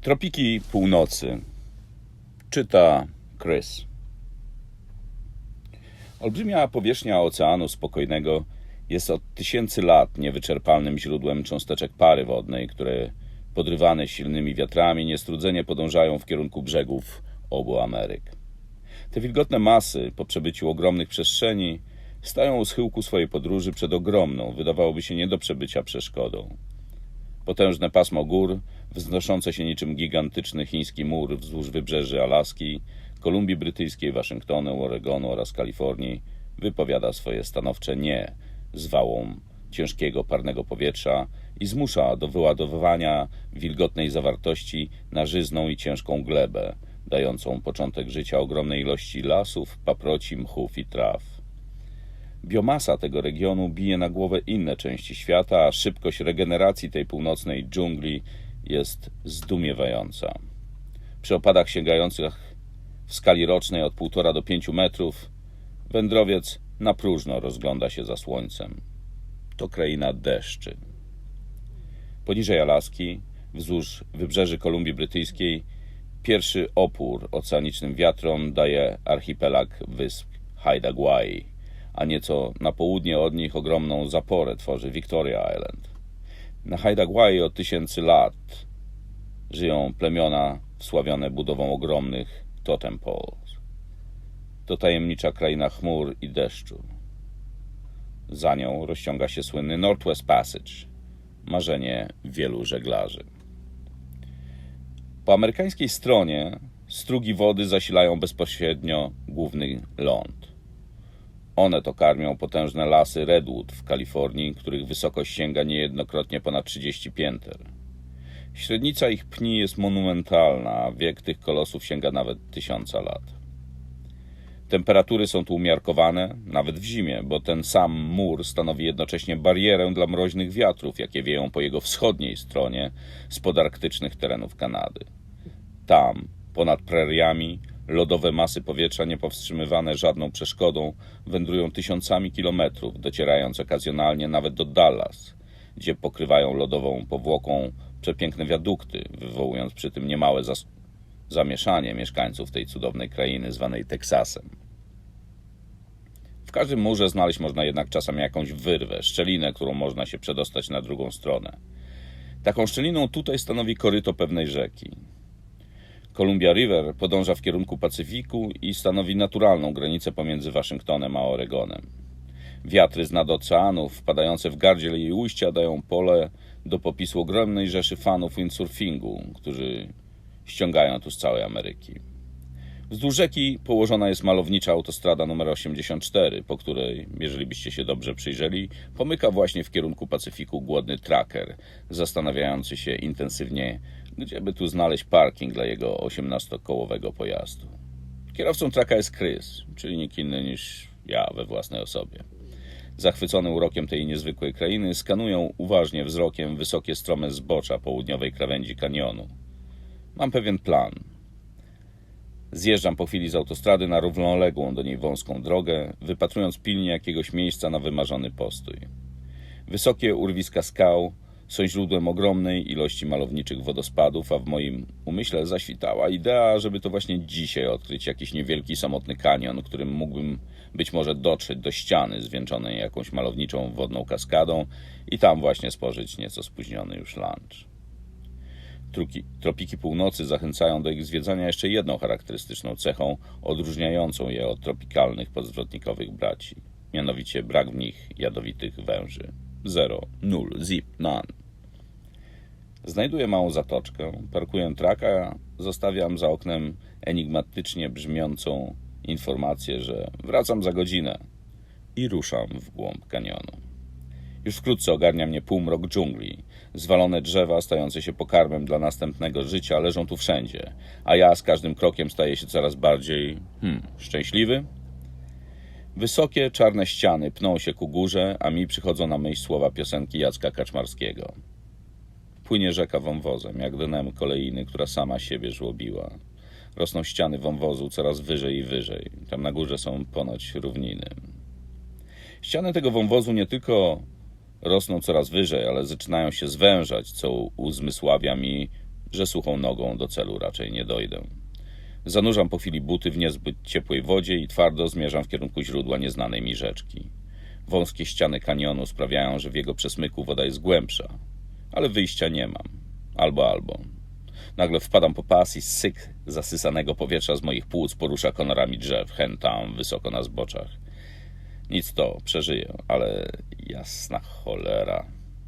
Tropiki Północy. Czyta Chris. Olbrzymia powierzchnia Oceanu Spokojnego jest od tysięcy lat niewyczerpalnym źródłem cząsteczek pary wodnej, które podrywane silnymi wiatrami niestrudzenie podążają w kierunku brzegów obu Ameryk. Te wilgotne masy, po przebyciu ogromnych przestrzeni, stają u schyłku swojej podróży przed ogromną, wydawałoby się nie do przebycia przeszkodą. Potężne pasmo gór, wznoszące się niczym gigantyczny chiński mur wzdłuż wybrzeży Alaski, Kolumbii Brytyjskiej, Waszyngtonu, Oregonu oraz Kalifornii, wypowiada swoje stanowcze nie zwałom ciężkiego parnego powietrza i zmusza do wyładowywania wilgotnej zawartości na żyzną i ciężką glebę, dającą początek życia ogromnej ilości lasów, paproci, mchów i traw. Biomasa tego regionu bije na głowę inne części świata, a szybkość regeneracji tej północnej dżungli jest zdumiewająca. Przy opadach sięgających w skali rocznej od 1,5 do 5 metrów, wędrowiec na próżno rozgląda się za słońcem. To kraina deszczy. Poniżej Alaski, wzdłuż wybrzeży Kolumbii Brytyjskiej, pierwszy opór oceanicznym wiatrom daje archipelag wysp Haida Gwaii, a nieco na południe od nich ogromną zaporę tworzy Victoria Island. Na Haida Gwaii od tysięcy lat żyją plemiona wsławione budową ogromnych totem poles. To tajemnicza kraina chmur i deszczu. Za nią rozciąga się słynny Northwest Passage, marzenie wielu żeglarzy. Po amerykańskiej stronie strugi wody zasilają bezpośrednio główny ląd. One to karmią potężne lasy redwood w Kalifornii, których wysokość sięga niejednokrotnie ponad 30 pięter. Średnica ich pni jest monumentalna, a wiek tych kolosów sięga nawet tysiąca lat. Temperatury są tu umiarkowane, nawet w zimie, bo ten sam mur stanowi jednocześnie barierę dla mroźnych wiatrów, jakie wieją po jego wschodniej stronie z podarktycznych terenów Kanady. Tam, ponad preriami, lodowe masy powietrza niepowstrzymywane żadną przeszkodą wędrują tysiącami kilometrów, docierając okazjonalnie nawet do Dallas, gdzie pokrywają lodową powłoką przepiękne wiadukty, wywołując przy tym niemałe zas- zamieszanie mieszkańców tej cudownej krainy zwanej Teksasem. W każdym murze znaleźć można jednak czasem jakąś wyrwę, szczelinę, którą można się przedostać na drugą stronę. Taką szczeliną tutaj stanowi koryto pewnej rzeki. Columbia River podąża w kierunku Pacyfiku i stanowi naturalną granicę pomiędzy Waszyngtonem a Oregonem. Wiatry z nad wpadające w gardziel jej ujścia, dają pole do popisu ogromnej rzeszy fanów windsurfingu, którzy ściągają tu z całej Ameryki. Wzdłuż rzeki położona jest malownicza autostrada nr 84, po której, jeżeli byście się dobrze przyjrzeli, pomyka właśnie w kierunku Pacyfiku głodny tracker, zastanawiający się intensywnie, gdzie by tu znaleźć parking dla jego 18-kołowego pojazdu. Kierowcą traka jest Chris, czyli nikt inny niż ja we własnej osobie. Zachwycony urokiem tej niezwykłej krainy, skanują uważnie wzrokiem wysokie strome zbocza południowej krawędzi kanionu. Mam pewien plan. Zjeżdżam po chwili z autostrady na równoległą do niej wąską drogę, wypatrując pilnie jakiegoś miejsca na wymarzony postój. Wysokie urwiska skał są źródłem ogromnej ilości malowniczych wodospadów, a w moim umyśle zaświtała idea, żeby to właśnie dzisiaj odkryć jakiś niewielki samotny kanion, którym mógłbym być może dotrzeć do ściany zwieńczonej jakąś malowniczą wodną kaskadą i tam właśnie spożyć nieco spóźniony już lunch. Truki, tropiki północy zachęcają do ich zwiedzania jeszcze jedną charakterystyczną cechą odróżniającą je od tropikalnych podzwrotnikowych braci, mianowicie brak w nich jadowitych węży. Zero, nul, zip, none. Znajduję małą zatoczkę, parkuję traka, zostawiam za oknem enigmatycznie brzmiącą informację, że wracam za godzinę i ruszam w głąb kanionu. Już wkrótce ogarnia mnie półmrok dżungli. Zwalone drzewa, stające się pokarmem dla następnego życia, leżą tu wszędzie, a ja z każdym krokiem staję się coraz bardziej hmm, szczęśliwy. Wysokie, czarne ściany pną się ku górze, a mi przychodzą na myśl słowa piosenki Jacka Kaczmarskiego. Płynie rzeka wąwozem, jak dnem kolejny, która sama siebie żłobiła. Rosną ściany wąwozu coraz wyżej i wyżej. Tam na górze są ponoć równiny. Ściany tego wąwozu nie tylko rosną coraz wyżej, ale zaczynają się zwężać, co uzmysławia mi, że suchą nogą do celu raczej nie dojdę. Zanurzam po chwili buty w niezbyt ciepłej wodzie i twardo zmierzam w kierunku źródła nieznanej mi rzeczki. Wąskie ściany kanionu sprawiają, że w jego przesmyku woda jest głębsza, ale wyjścia nie mam. Albo, albo. Nagle wpadam po pas i syk zasysanego powietrza z moich płuc porusza konorami drzew, hen tam, wysoko na zboczach. Nic to, przeżyję, ale jasna cholera.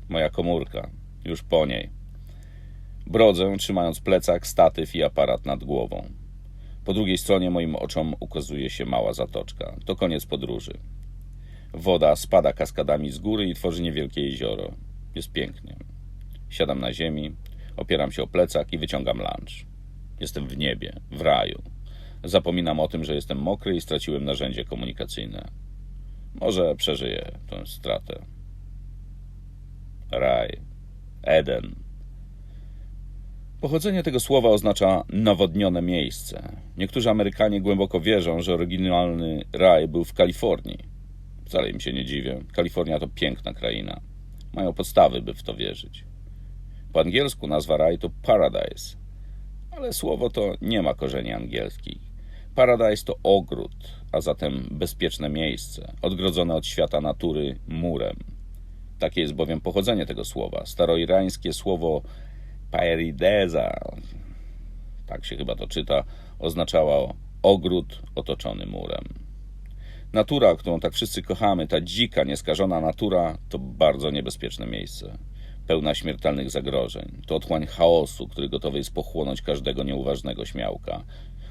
Moja komórka, już po niej. Brodzę, trzymając plecak, statyw i aparat nad głową. Po drugiej stronie moim oczom ukazuje się mała zatoczka. To koniec podróży. Woda spada kaskadami z góry i tworzy niewielkie jezioro. Jest pięknie. Siadam na ziemi, opieram się o plecak i wyciągam lunch. Jestem w niebie, w raju. Zapominam o tym, że jestem mokry i straciłem narzędzie komunikacyjne. Może przeżyję tę stratę. Raj, Eden. Pochodzenie tego słowa oznacza nawodnione miejsce. Niektórzy Amerykanie głęboko wierzą, że oryginalny raj był w Kalifornii. Wcale im się nie dziwię. Kalifornia to piękna kraina. Mają podstawy, by w to wierzyć. Po angielsku nazwa raj to paradise, ale słowo to nie ma korzeni angielskich. Paradise to ogród, a zatem bezpieczne miejsce, odgrodzone od świata natury murem. Takie jest bowiem pochodzenie tego słowa. Staroirańskie słowo paerideza, tak się chyba to czyta, oznaczało ogród otoczony murem. Natura, którą tak wszyscy kochamy, ta dzika, nieskażona natura, to bardzo niebezpieczne miejsce, pełna śmiertelnych zagrożeń. To otchłań chaosu, który gotowy jest pochłonąć każdego nieuważnego śmiałka.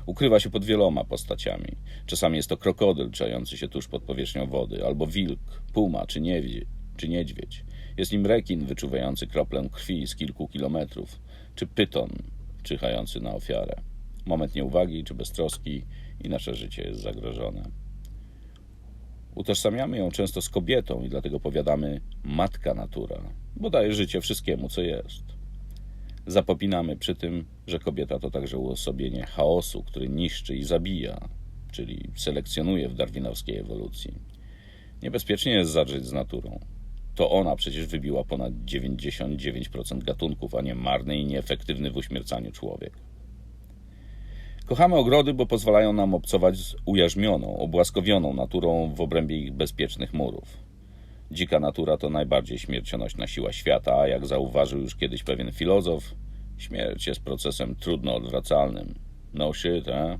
Ukrywa się pod wieloma postaciami. Czasami jest to krokodyl czający się tuż pod powierzchnią wody, albo wilk, puma czy, niewie, czy niedźwiedź. Jest nim rekin wyczuwający kroplę krwi z kilku kilometrów, czy pyton czyhający na ofiarę. Moment nieuwagi czy beztroski i nasze życie jest zagrożone. Utożsamiamy ją często z kobietą i dlatego powiadamy matka natura, bo daje życie wszystkiemu, co jest. Zapominamy przy tym, że kobieta to także uosobienie chaosu, który niszczy i zabija, czyli selekcjonuje w darwinowskiej ewolucji. Niebezpiecznie jest zadrzeć z naturą. To ona przecież wybiła ponad 99% gatunków, a nie marny i nieefektywny w uśmiercaniu człowiek. Kochamy ogrody, bo pozwalają nam obcować z ujarzmioną, obłaskowioną naturą w obrębie ich bezpiecznych murów. Dzika natura to najbardziej śmiercionośna siła świata, a jak zauważył już kiedyś pewien filozof, śmierć jest procesem trudno odwracalnym. No shit, eh?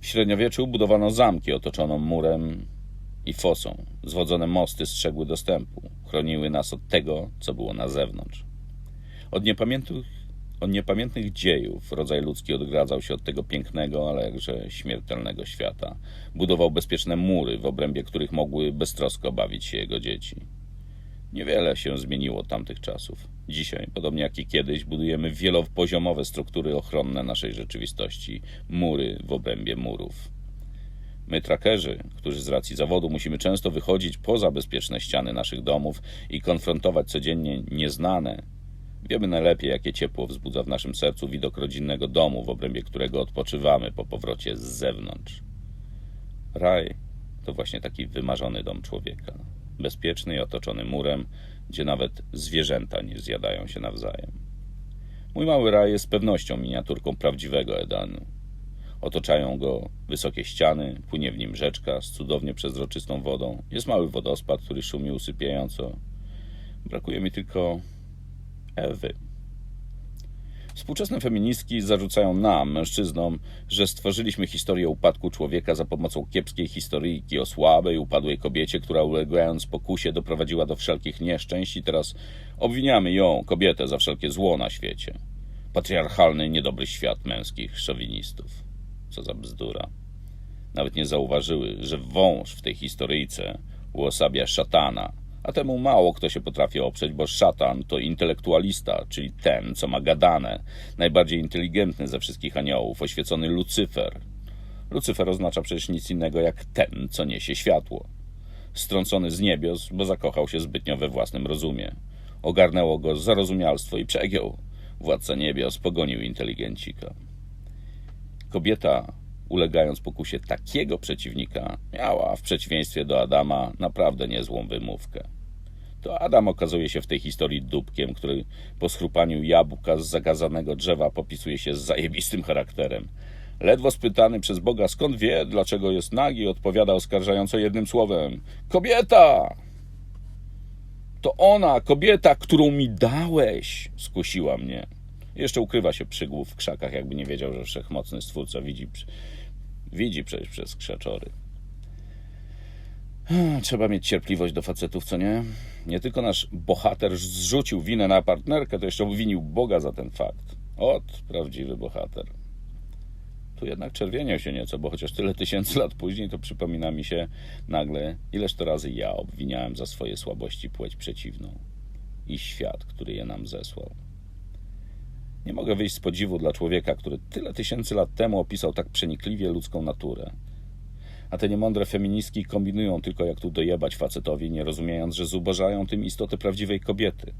W średniowieczu budowano zamki otoczoną murem i fosą. Zwodzone mosty strzegły dostępu, chroniły nas od tego, co było na zewnątrz. Od niepamiętnych, od niepamiętnych dziejów rodzaj ludzki odgradzał się od tego pięknego, ale jakże śmiertelnego świata. Budował bezpieczne mury, w obrębie których mogły beztrosko bawić się jego dzieci. Niewiele się zmieniło od tamtych czasów. Dzisiaj, podobnie jak i kiedyś, budujemy wielopoziomowe struktury ochronne naszej rzeczywistości, mury w obrębie murów. My, trackerzy, którzy z racji zawodu musimy często wychodzić poza bezpieczne ściany naszych domów i konfrontować codziennie nieznane, wiemy najlepiej, jakie ciepło wzbudza w naszym sercu widok rodzinnego domu, w obrębie którego odpoczywamy po powrocie z zewnątrz. Raj to właśnie taki wymarzony dom człowieka, bezpieczny i otoczony murem, gdzie nawet zwierzęta nie zjadają się nawzajem. Mój mały raj jest z pewnością miniaturką prawdziwego Edenu. Otaczają go wysokie ściany, płynie w nim rzeczka z cudownie przezroczystą wodą. Jest mały wodospad, który szumi usypiająco. Brakuje mi tylko Ewy. Współczesne feministki zarzucają nam, mężczyznom, że stworzyliśmy historię upadku człowieka za pomocą kiepskiej historyjki o słabej, upadłej kobiecie, która ulegając pokusie doprowadziła do wszelkich nieszczęść i teraz obwiniamy ją, kobietę, za wszelkie zło na świecie. Patriarchalny, niedobry świat męskich szowinistów. Co za bzdura. Nawet nie zauważyły, że wąż w tej historyjce uosabia szatana, a temu mało kto się potrafi oprzeć, bo szatan to intelektualista, czyli ten, co ma gadane, najbardziej inteligentny ze wszystkich aniołów, oświecony Lucyfer. Lucyfer oznacza przecież nic innego jak ten, co niesie światło. Strącony z niebios, bo zakochał się zbytnio we własnym rozumie. Ogarnęło go zarozumialstwo i przegiął. Władca niebios pogonił inteligencika. Kobieta, ulegając pokusie takiego przeciwnika, miała, w przeciwieństwie do Adama, naprawdę niezłą wymówkę. To Adam okazuje się w tej historii dupkiem, który po schrupaniu jabłka z zagazanego drzewa popisuje się z zajebistym charakterem. Ledwo spytany przez Boga, skąd wie, dlaczego jest nagi, odpowiada oskarżająco jednym słowem: Kobieta! To ona, kobieta, którą mi dałeś, skusiła mnie. Jeszcze ukrywa się przygłów w krzakach, jakby nie wiedział, że wszechmocny stwórca widzi, widzi przejść przez krzaczory. Trzeba mieć cierpliwość do facetów, co nie? Nie tylko nasz bohater zrzucił winę na partnerkę, to jeszcze obwinił Boga za ten fakt. Ot, prawdziwy bohater. Tu jednak czerwieniał się nieco, bo chociaż tyle tysięcy lat później, to przypomina mi się nagle, ileż to razy ja obwiniałem za swoje słabości płeć przeciwną i świat, który je nam zesłał. Nie mogę wyjść z podziwu dla człowieka, który tyle tysięcy lat temu opisał tak przenikliwie ludzką naturę. A te niemądre feministki kombinują tylko jak tu dojebać facetowi, nie rozumiejąc, że zubożają tym istotę prawdziwej kobiety.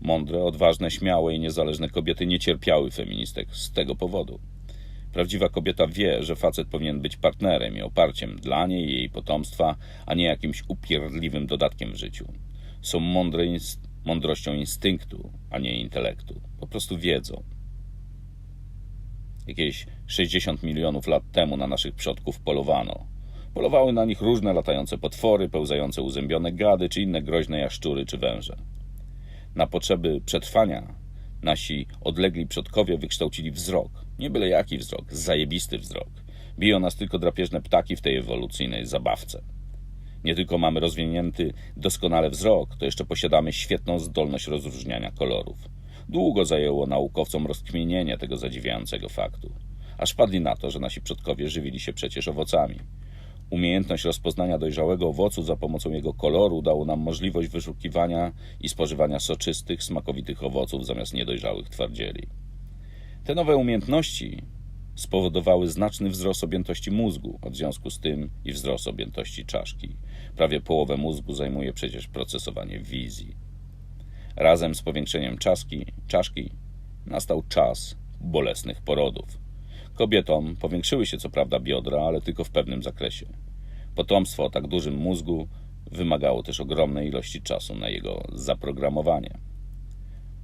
Mądre, odważne, śmiałe i niezależne kobiety nie cierpiały feministek z tego powodu. Prawdziwa kobieta wie, że facet powinien być partnerem i oparciem dla niej i jej potomstwa, a nie jakimś upierdliwym dodatkiem w życiu. Są mądre inst mądrością instynktu, a nie intelektu. Po prostu wiedzą. Jakieś 60 milionów lat temu na naszych przodków polowano. Polowały na nich różne latające potwory, pełzające uzębione gady, czy inne groźne jaszczury czy węże. Na potrzeby przetrwania nasi odlegli przodkowie wykształcili wzrok. Nie byle jaki wzrok, zajebisty wzrok. Biją nas tylko drapieżne ptaki w tej ewolucyjnej zabawce. Nie tylko mamy rozwinięty doskonale wzrok, to jeszcze posiadamy świetną zdolność rozróżniania kolorów. Długo zajęło naukowcom rozkmienienie tego zadziwiającego faktu. Aż padli na to, że nasi przodkowie żywili się przecież owocami. Umiejętność rozpoznania dojrzałego owocu za pomocą jego koloru dało nam możliwość wyszukiwania i spożywania soczystych, smakowitych owoców zamiast niedojrzałych twardzieli. Te nowe umiejętności spowodowały znaczny wzrost objętości mózgu, a w związku z tym i wzrost objętości czaszki. Prawie połowę mózgu zajmuje przecież procesowanie wizji. Razem z powiększeniem czaszki, czaszki nastał czas bolesnych porodów. Kobietom powiększyły się co prawda biodra, ale tylko w pewnym zakresie. Potomstwo o tak dużym mózgu wymagało też ogromnej ilości czasu na jego zaprogramowanie.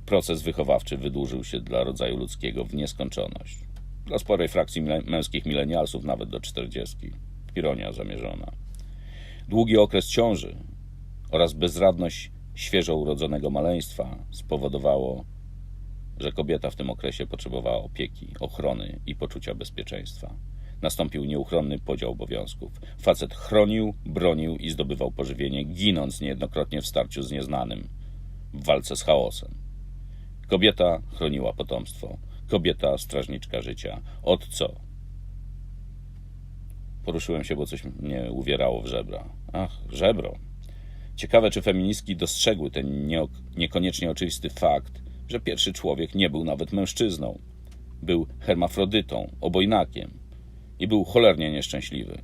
Proces wychowawczy wydłużył się dla rodzaju ludzkiego w nieskończoność. Dla sporej frakcji męskich milenialsów nawet do czterdziestki. Ironia zamierzona. Długi okres ciąży oraz bezradność świeżo urodzonego maleństwa spowodowało, że kobieta w tym okresie potrzebowała opieki, ochrony i poczucia bezpieczeństwa. Nastąpił nieuchronny podział obowiązków. Facet chronił, bronił i zdobywał pożywienie, ginąc niejednokrotnie w starciu z nieznanym, w walce z chaosem. Kobieta chroniła potomstwo, kobieta strażniczka życia. Od co? Poruszyłem się, bo coś mnie uwierało w żebra. Ach, żebro. Ciekawe, czy feministki dostrzegły ten nie, niekoniecznie oczywisty fakt, że pierwszy człowiek nie był nawet mężczyzną. Był hermafrodytą, obojnakiem i był cholernie nieszczęśliwy.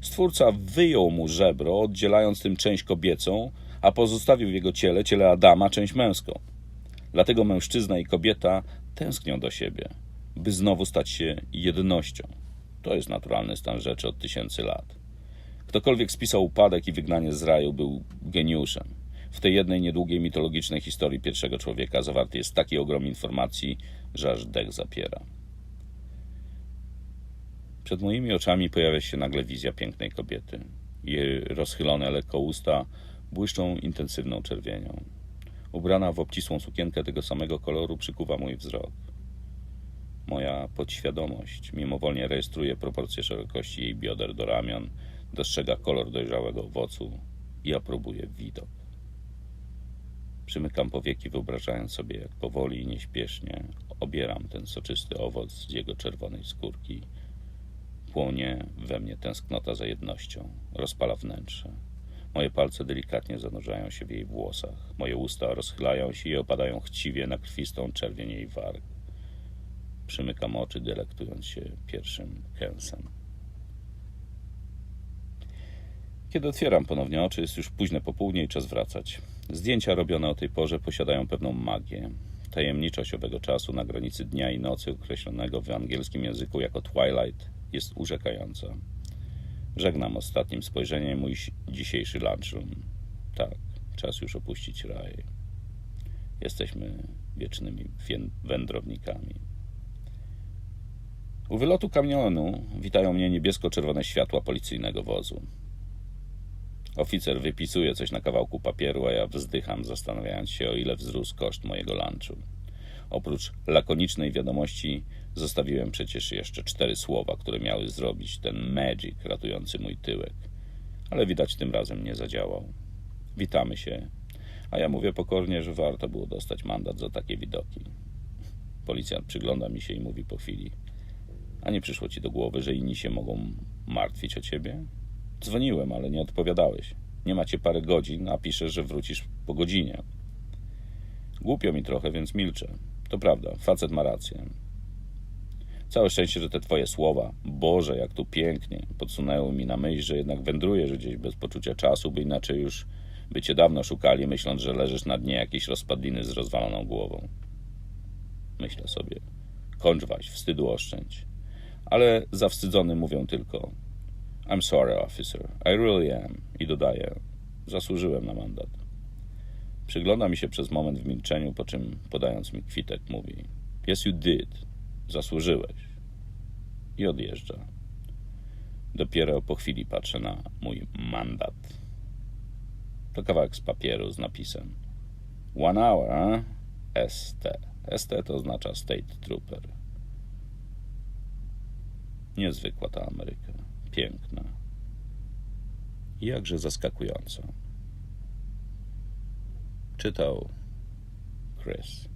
Stwórca wyjął mu żebro, oddzielając tym część kobiecą, a pozostawił w jego ciele, ciele Adama, część męską. Dlatego mężczyzna i kobieta tęsknią do siebie, by znowu stać się jednością. To jest naturalny stan rzeczy od tysięcy lat. Ktokolwiek spisał upadek i wygnanie z raju, był geniuszem. W tej jednej niedługiej mitologicznej historii pierwszego człowieka zawarty jest taki ogrom informacji, że aż dech zapiera. Przed moimi oczami pojawia się nagle wizja pięknej kobiety. Jej rozchylone lekko usta błyszczą intensywną czerwienią. Ubrana w obcisłą sukienkę tego samego koloru przykuwa mój wzrok. Moja podświadomość mimowolnie rejestruje proporcje szerokości jej bioder do ramion, dostrzega kolor dojrzałego owocu i aprobuje widok. Przymykam powieki, wyobrażając sobie, jak powoli i nieśpiesznie obieram ten soczysty owoc z jego czerwonej skórki. Płonie we mnie tęsknota za jednością, rozpala wnętrze. Moje palce delikatnie zanurzają się w jej włosach. Moje usta rozchylają się i opadają chciwie na krwistą czerwień jej warg. Przymykam oczy, delektując się pierwszym kęsem. Kiedy otwieram ponownie oczy, jest już późne popołudnie i czas wracać. Zdjęcia robione o tej porze posiadają pewną magię. Tajemniczość owego czasu na granicy dnia i nocy, określonego w angielskim języku jako twilight, jest urzekająca. Żegnam ostatnim spojrzeniem mój dzisiejszy lunchroom. Tak, Czas już opuścić raj. Jesteśmy wiecznymi wędrownikami. U wylotu kamionu witają mnie niebiesko-czerwone światła policyjnego wozu. Oficer wypisuje coś na kawałku papieru, a ja wzdycham, zastanawiając się, o ile wzrósł koszt mojego lunchu. Oprócz lakonicznej wiadomości zostawiłem przecież jeszcze cztery słowa, które miały zrobić ten magic ratujący mój tyłek. Ale widać tym razem nie zadziałał. Witamy się, a ja mówię pokornie, że warto było dostać mandat za takie widoki. Policjant przygląda mi się i mówi po chwili. A nie przyszło ci do głowy, że inni się mogą martwić o ciebie? Dzwoniłem, ale nie odpowiadałeś. Nie macie parę godzin, a piszesz, że wrócisz po godzinie. Głupio mi trochę, więc milczę. To prawda, facet ma rację. Całe szczęście, że te twoje słowa, Boże, jak tu pięknie, podsunęły mi na myśl, że jednak wędrujesz gdzieś bez poczucia czasu, by inaczej już by cię dawno szukali, myśląc, że leżysz na dnie jakiejś rozpadliny z rozwaloną głową. Myślę sobie, kończ waś, wstydu oszczędź. Ale zawstydzony mówią tylko I'm sorry, officer. I really am. I dodaję, zasłużyłem na mandat. Przygląda mi się przez moment w milczeniu, po czym podając mi kwitek mówi Yes, you did. Zasłużyłeś. I odjeżdża. Dopiero po chwili patrzę na mój mandat. To kawałek z papieru z napisem One hour? ST. ST to oznacza State Trooper. Niezwykła ta Ameryka. Piękna. Jakże zaskakująca. Czytał Chris.